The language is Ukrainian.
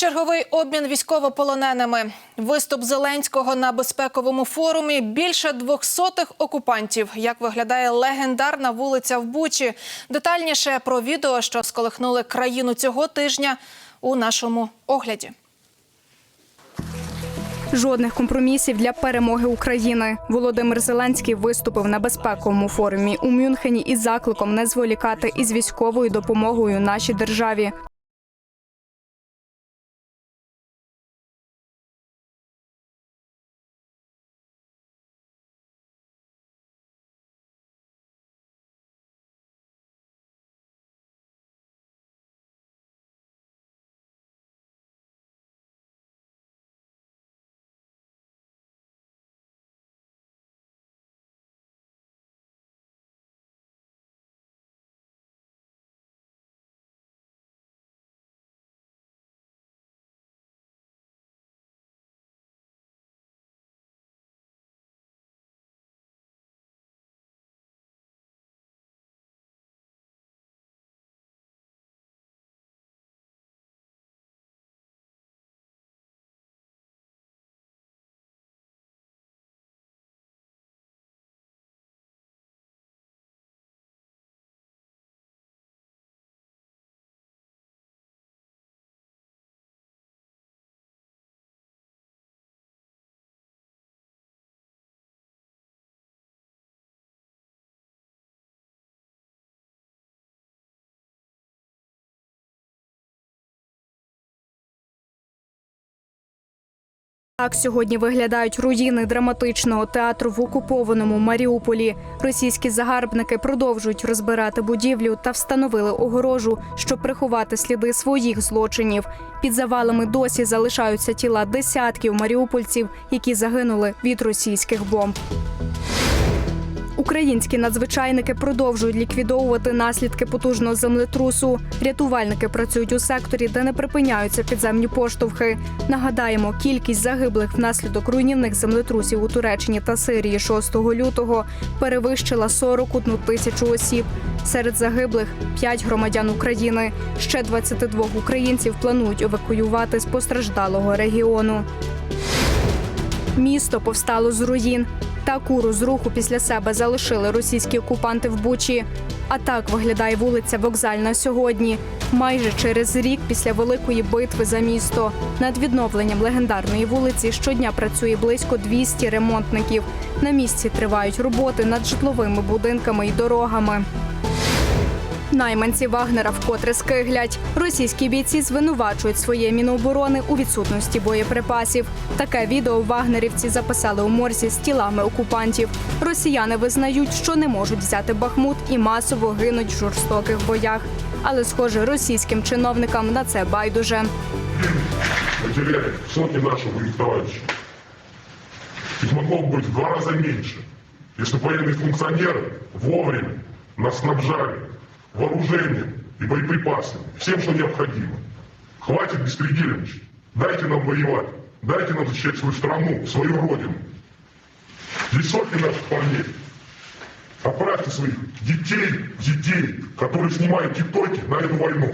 Черговий обмін військовополоненими. Виступ Зеленського на безпековому форумі. Більше двохсотих окупантів. Як виглядає легендарна вулиця в Бучі? Детальніше про відео, що сколихнули країну цього тижня у нашому огляді. Жодних компромісів для перемоги України. Володимир Зеленський виступив на безпековому форумі у Мюнхені із закликом не зволікати із військовою допомогою нашій державі. Так сьогодні виглядають руїни драматичного театру в окупованому Маріуполі. Російські загарбники продовжують розбирати будівлю та встановили огорожу, щоб приховати сліди своїх злочинів. Під завалами досі залишаються тіла десятків маріупольців, які загинули від російських бомб. Українські надзвичайники продовжують ліквідовувати наслідки потужного землетрусу. Рятувальники працюють у секторі, де не припиняються підземні поштовхи. Нагадаємо, кількість загиблих внаслідок руйнівних землетрусів у Туреччині та Сирії 6 лютого перевищила 41 тисячу осіб. Серед загиблих 5 громадян України. Ще 22 українців планують евакуювати з постраждалого регіону. Місто повстало з руїн. Таку розруху після себе залишили російські окупанти в Бучі. А так виглядає вулиця Вокзальна сьогодні, майже через рік після великої битви за місто. Над відновленням легендарної вулиці щодня працює близько 200 ремонтників. На місці тривають роботи над житловими будинками і дорогами. Найманці Вагнера вкотре скиглять. Російські бійці звинувачують своє міноборони у відсутності боєприпасів. Таке відео вагнерівці записали у морзі з тілами окупантів. Росіяни визнають, що не можуть взяти Бахмут і масово гинуть в жорстоких боях. Але, схоже, російським чиновникам на це байдуже. потеряли сотни наших боевых товарищей. Их могло бы быть в два раза меньше, если бы военные функционеры вовремя нас снабжали вооружением и боеприпасами, всем, что необходимо. Хватит беспредельничать. Дайте нам воевать. Дайте нам защищать свою страну, свою родину. Здесь сотни наших парней. Отправьте своих детей, детей, которые снимают тиктоки на эту войну.